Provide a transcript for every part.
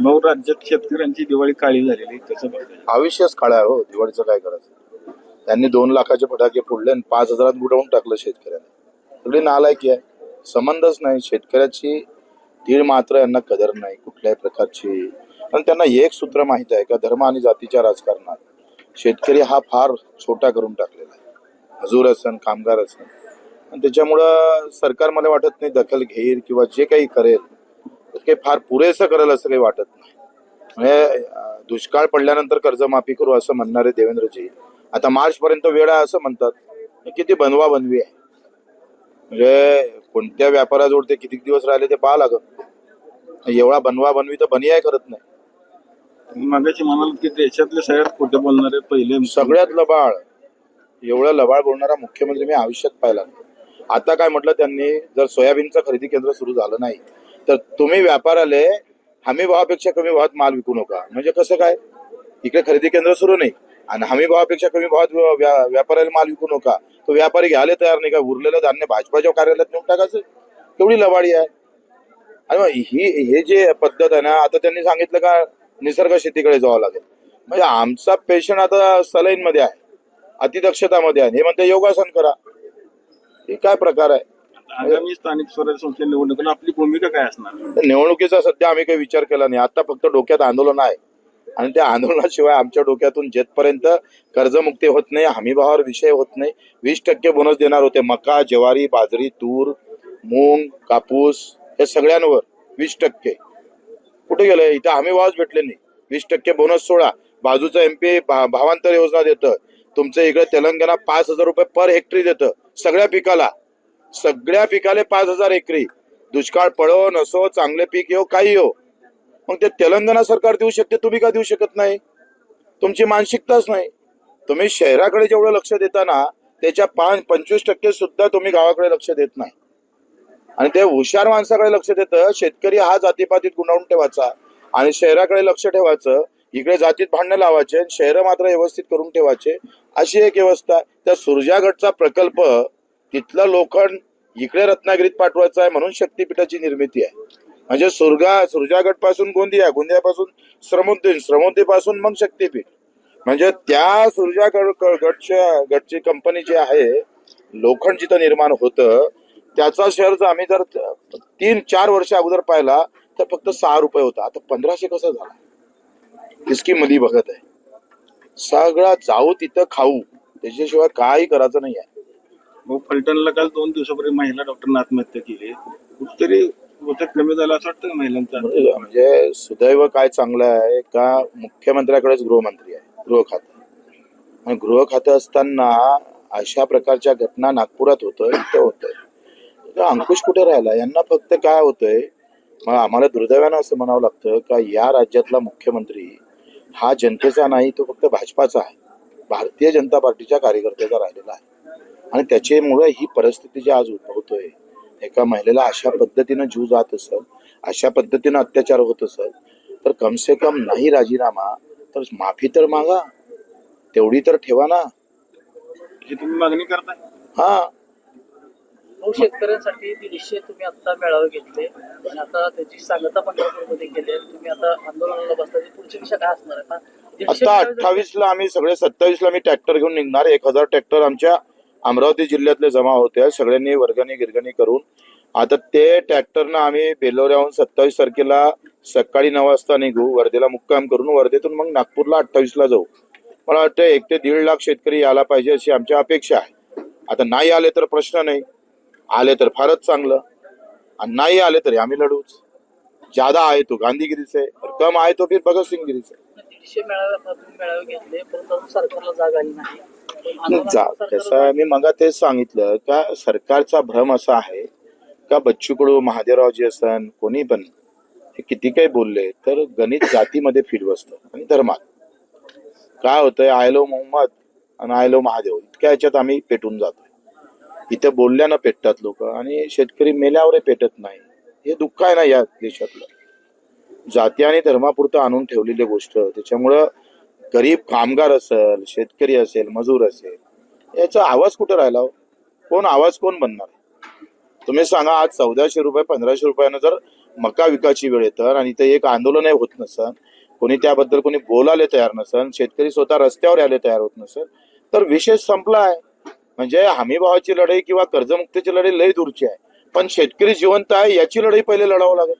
भाऊ राज्यात शेतकऱ्यांची दिवाळी काळी झालेली त्याचं आयुष्यच काळा आहे हो दिवाळीचं काय करायचं? त्यांनी दोन लाखाचे फटाके फोडले आणि पाच हजारात गुडवून टाकलं शेतकऱ्याला एवढी नालायकी आहे. संबंधच नाही. शेतकऱ्याची तीळ मात्र यांना कदर नाही कुठल्याही प्रकारची. आणि त्यांना एक सूत्र माहीत आहे का धर्म आणि जातीच्या राजकारणात शेतकरी हा फार छोटा करून टाकलेला आहे. मजूर असन कामगार असन. आणि त्याच्यामुळं सरकार मला वाटत नाही दखल घेईल किंवा जे काही करेल काही फार पुरेसं करेल असं काही वाटत नाही. म्हणजे दुष्काळ पडल्यानंतर कर्जमाफी करू असं म्हणणारे देवेंद्रजी आता मार्च पर्यंत वेळ आहे असं म्हणतात. किती बनवा बनवी आहे. म्हणजे कोणत्या व्यापाराजवळ ते किती दिवस राहिले ते पाहा लागत एवढा बनवा बनवी तर बनी आहे करत नाही. मागाशी म्हणाल की देशातले सगळ्यात खोटे बोलणारे पहिले सगळ्यात लबाळ एवढं लबाळ बोलणारा मुख्यमंत्री मी आयुष्यात पाहिला नाही. आता काय म्हटलं त्यांनी जर सोयाबीनचं खरेदी केंद्र सुरू झालं नाही तर तुम्ही व्यापाराले हमी भावापेक्षा कमी भावात माल विकू नका. म्हणजे कसं काय? इकडे खरेदी केंद्र सुरू नाही. आणि हमी भावापेक्षा कमी भावात व्यापाऱ्याला माल विकू नका. तो व्यापारी घ्यायला तयार नाही का? उरलेलं धान्य भाजपाच्या कार्यालयात नेऊन टाकायचं. केवढी लबाडी आहे. आणि ही हे जे पद्धत आहे ना आता त्यांनी सांगितलं का निसर्ग शेतीकडे जावं लागेल. म्हणजे आमचा पेशंट आता सलाईन मध्ये आहे. अतिदक्षतामध्ये आहे. हे म्हणते योगासन करा. हे काय प्रकार आहे? आगामी स्थानिक स्वराज्य संस्थे निवडणुकीला आपली भूमिका काय असणार? निवडणुकीचा सध्या आम्ही काही विचार केला नाही. आता फक्त डोक्यात आंदोलन आहे. आणि त्या आंदोलनाशिवाय आमच्या डोक्यातून जेथपर्यंत कर्जमुक्ती होत नाही हमीभावावर विषय होत नाही वीस टक्के बोनस देणार होते. मका ज्वारी बाजरी तूर मूग कापूस हे सगळ्यांवर वीस टक्के. कुठे गेलं? इथं हमी भावच भेटले नाही. वीस टक्के बोनस सोळा बाजूचं एमपी भावांतर योजना देतं. तुमचं इकडे तेलंगणा पाच हजार रुपये पर हेक्टरी देतं. सगळ्या पिकाला. सगळ्या पिकाले पाच हजार एकरी. दुष्काळ पडो नसो चांगले पीक येऊ काही येऊ मग ते तेलंगणा सरकार देऊ शकते तुम्ही का देऊ शकत नाही? तुमची मानसिकताच नाही. तुम्ही शहराकडे जेवढं लक्ष देता ना त्याच्या पाच पंचवीस टक्के सुद्धा तुम्ही गावाकडे लक्ष देत नाही. आणि ते हुशार माणसाकडे लक्ष देतं शेतकरी हा जातीपातीत गुंडाळून ठेवायचा. आणि शहराकडे लक्ष ठेवायचं इकडे जातीत भांडणं लावायचे आणि शहरं मात्र व्यवस्थित करून ठेवायचे अशी एक व्यवस्था. त्या सुरजागडचा प्रकल्प तिथलं लोखंड इकडे रत्नागिरीत पाठवायचं आहे म्हणून शक्तीपीठाची निर्मिती आहे. म्हणजे सुरगा सुरजागडपासून गोंदिया गोंदियापासून श्रमोद्दीन श्रमोद्दी पासून मग शक्तीपीठ. म्हणजे त्या सुरजागड गडच्या गडची कंपनी जी आहे लोखंड जिथं निर्माण होतं त्याचा शेअर जर आम्ही जर तीन चार वर्ष अगोदर पाहिला तर फक्त सहा रुपये होता. आता पंधराशे कसा झाला? किसकी मधी बघत आहे. सगळा जाऊ तिथं खाऊ. त्याच्याशिवाय काही करायचं नाही आहे. हो फलटणला काल दोन दिवसापूर्वी महिला डॉक्टरने आत्महत्या केली. कुठतरी बहुतेक कमी झालं असं वाटतं का महिलांचा म्हणजे-, म्हणजे सुदैव काय चांगलं आहे का मुख्यमंत्र्याकडेच गृहमंत्री आहे गृह खातं. आणि गृह खातं असताना अशा प्रकारच्या घटना नागपुरात होतं इथं होतंय. अंकुश कुठे राहिला? यांना फक्त काय होतंय मग आम्हाला दुर्दैवानं असं म्हणावं लागतं का या राज्यातला मुख्यमंत्री हा जनतेचा नाही तो फक्त भाजपाचा आहे. भारतीय जनता पार्टीच्या कार्यकर्त्याचा राहिलेला आहे. आणि त्याच्यामुळे ही परिस्थिती जी आज उद्भवतोय एका महिलेला अशा पद्धतीनं जीव जात असेल अशा पद्धतीनं अत्याचार होत असेल तर कम से कम नाही राजीनामा तर माफी तर मागा तेवढी तर ठेवा ना. ही तुम्ही मागणी करताय? हा. नऊ शेतकऱ्यांसाठी दीडशे तुम्ही आता मेळावे घेतले आणि आता त्याची सांगता पंढरपूरमध्ये केली आहे. तुम्ही आता आंदोलनाला बसता पुढची दिशा काय असणार आहे? आता दीडशे आता मेळावे जर- अठ्ठावीस ला आम्ही सगळे सत्तावीस ला मी ट्रॅक्टर घेऊन निघणार एक हजार ट्रॅक्टर आमच्या अमरावती जिल्ह्यातले जमा होते. सगळ्यांनी वर्गणी गिरगणी करून आता ते ट्रॅक्टरनं आम्ही बेलोऱ्याहून सत्तावीस तारखेला सकाळी नऊ वाजता निघू वर्धेला मुक्काम करून वर्धेतून मग नागपूरला अठ्ठावीसला जाऊ. मला वाटतं एक ते दीड लाख शेतकरी यायला पाहिजे अशी आमची अपेक्षा आहे. आता नाही आले तर प्रश्न नाही. आले तर फारच चांगलं. आणि नाही आले तरी आम्ही लढूच. ज्यादा आहे तो गांधीगिरीचे कम आहे तो फिर भगत सिंगगिरी जा सरकारला मी मगा तेच सांगितलं का सरकारचा भ्रम असा आहे का बच्चू कडू महादेवरावजी असन कोणी पण हे किती काही बोलले तर गणित जातीमध्ये फिट बसतं आणि धर्मात. काय होतंय आयलो मोहम्मद आणि आयलो महादेव इतक्या ह्याच्यात आम्ही पेटून जातोय. इथे बोलल्यानं पेटतात लोक आणि शेतकरी मेल्यावरही पेटत नाही. हे दुःख आहे ना या देशातलं. जाती आणि धर्मापुरतं आणून ठेवलेली गोष्ट त्याच्यामुळं गरीब कामगार असेल शेतकरी असेल मजूर असेल याचा आवाज कुठे राहिला हो? कोण आवाज कोण बनणार तुम्ही सांगा आज चौदाशे रुपये पंधराशे रुपयानं जर मका विकायची वेळ येतं आणि ते एक आंदोलनही होत नसन कोणी त्याबद्दल कोणी बोलायला तयार नसन शेतकरी स्वतः रस्त्यावर यायला तयार होत नसन तर विषय संपला आहे म्हणजे हमीभावाची लढाई किंवा कर्जमुक्तीची लढाई लई दूरची आहे. पण शेतकरी जिवंत आहे याची लढाई पहिले लढावं लागेल.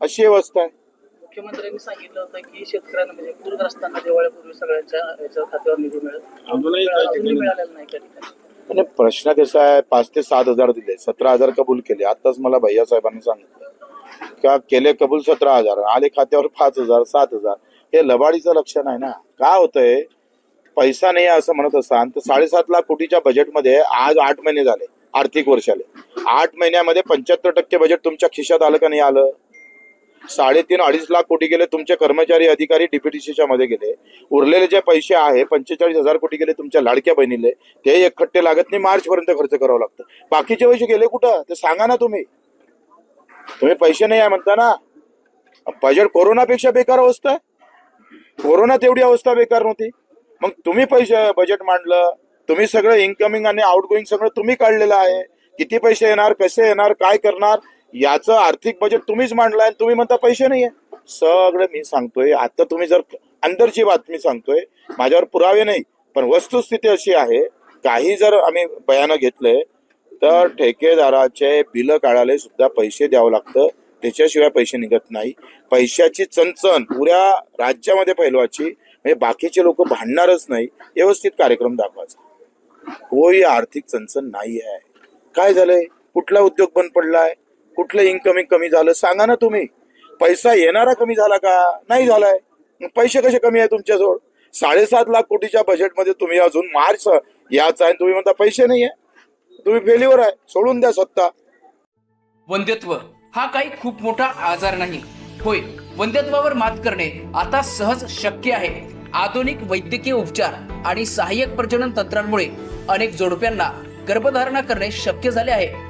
अशी अवस्था आहे. मुख्यमंत्र्यांनी सांगितलं होतं की शेतकऱ्यांना म्हणजे पूरग्रस्तांना दिवाळीपूर्वी सगळ्यांच्या याच्या खात्यावर निधी मिळेल. अजूनही मिळालेला नाही त्या ठिकाणी. म्हणजे प्रश्न कसा आहे पाच ते सात हजार दिले सतरा हजार कबूल केले. आताच मला भैया साहेबांनी सांगितलं का केले कबूल सतरा हजार आले खात्यावर पाच हजार सात हजार. हे लबाडीचं लक्षण आहे ना. काय होतंय? पैसा नाही असं म्हणत असाल तर साडेसात लाख कोटीच्या बजेटमध्ये आज आठ महिने झाले आर्थिक वर्षाले. आठ महिन्यामध्ये पंच्याहत्तर टक्के बजेट तुमच्या खिशात आलं का नाही आलं? साडेतीन अडीच लाख कोटी गेले तुमचे कर्मचारी अधिकारी डीपीटीसीच्या मध्ये गेले. उरलेले जे पैसे आहे पंचेचाळीस हजार कोटी गेले तुमच्या लाडक्या बहिणीले. ते एकखट्टे लागत नाही मार्च पर्यंत खर्च करावं लागतं. बाकीचे पैसे गेले कुठं? ते सांगा ना तुम्ही. तुम्ही पैसे नाही आहे म्हणता ना. बजेट कोरोनापेक्षा बेकार अवस्था आहे. तेवढी अवस्था बेकार नव्हती. मग तुम्ही पैसे बजेट मांडलं. तुम्ही सगळं इन्कमिंग आणि आउटगोईंग सगळं तुम्ही काढलेलं आहे. किती पैसे येणार कसे येणार काय करणार? याचं आर्थिक बजेट तुम्हीच मांडलं आणि तुम्ही म्हणता पैसे नाही आहे सगळं मी सांगतोय. आता तुम्ही जर अंदरची बातमी सांगतोय माझ्यावर पुरावे नाही पण वस्तुस्थिती अशी आहे काही जर आम्ही बयानं घेतलंय तर ठेकेदाराचे बिलं काढायला सुद्धा पैसे द्यावं लागतं. त्याच्याशिवाय पैसे निघत नाही. पैशाची चणचण पुऱ्या राज्यामध्ये पैलवाची म्हणजे बाकीचे लोक भांडणारच नाही. व्यवस्थित कार्यक्रम दाखवायचा. कोई आर्थिक चणचण नाही आहे काय झालंय? कुठला उद्योग बंद पडलाय? कुठलं इन्कमिंग कमी झालं सांगा ना तुम्ही. पैसा येणारा कमी झाला का? नाही झालाय. पैसे कसे कमी आहे तुमच्याजवळ? साडेसात लाख कोटीच्या बजेटमध्ये तुम्ही अजून मार्च याचा आहे तुम्ही म्हणता पैसे नाही आहे तुम्ही फेल्युअर आहे. सोडून द्या सत्ता वंध्यत्व हा काही खूप मोठा आजार नाही. होय वंध्यत्वावर मात करणे आता सहज शक्य आहे. आधुनिक वैद्यकीय उपचार आणि सहाय्यक प्रजनन तंत्रांमुळे अनेक जोडप्यांना गर्भधारणा करणे शक्य झाले आहे.